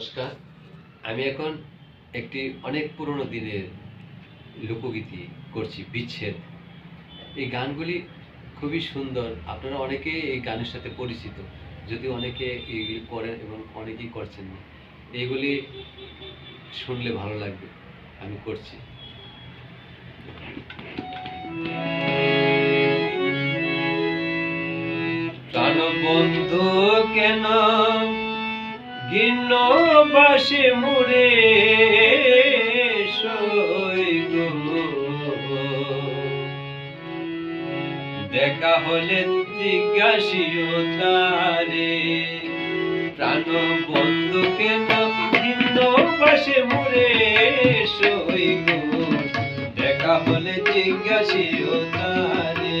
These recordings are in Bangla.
নমস্কার। আমি এখন একটি অনেক পুরনো দিনের লোকগীতি করছি, বিচ্ছেদ। এই গানগুলি খুবই সুন্দর। আপনারা অনেকে এই গানের সাথে পরিচিত যদি অনেকে এইগুলি করেন এবং অনেকেই করছেন না। এইগুলি শুনলে ভালো লাগবে, আমি করছি। বন্ধু, কেন গিন্ন বাসে মুরে দেখা হলে জিজ্ঞাসিও তারে, প্রাণ বন্ধু কেন গিন্ন বাসে মুরে সইগ দেখা হলে জিজ্ঞাসিও তারে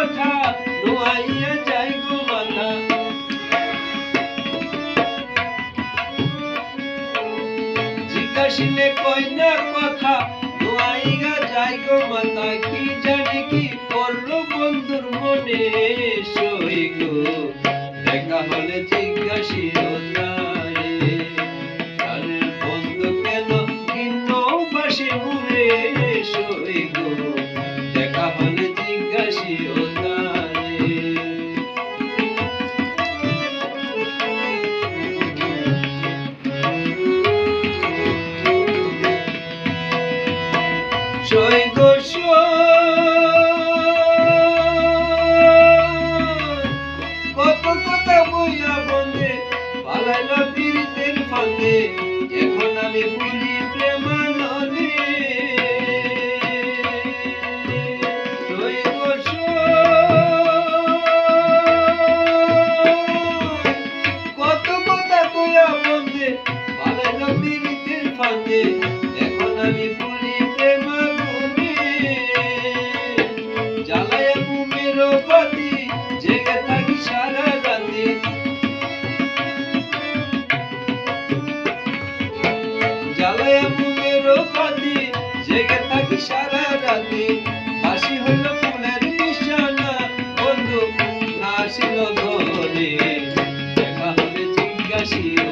কথা নোয়াইয়া যাই গো মাথা। জিজ্ঞাসিলে কয় না সই গো বাতি জেগে থাকি সারা রাতে। হাসি হইল ফুলের নিশানা, বন্ধু না আসিল ঘরে। দেখা হলে জিজ্ঞাসিও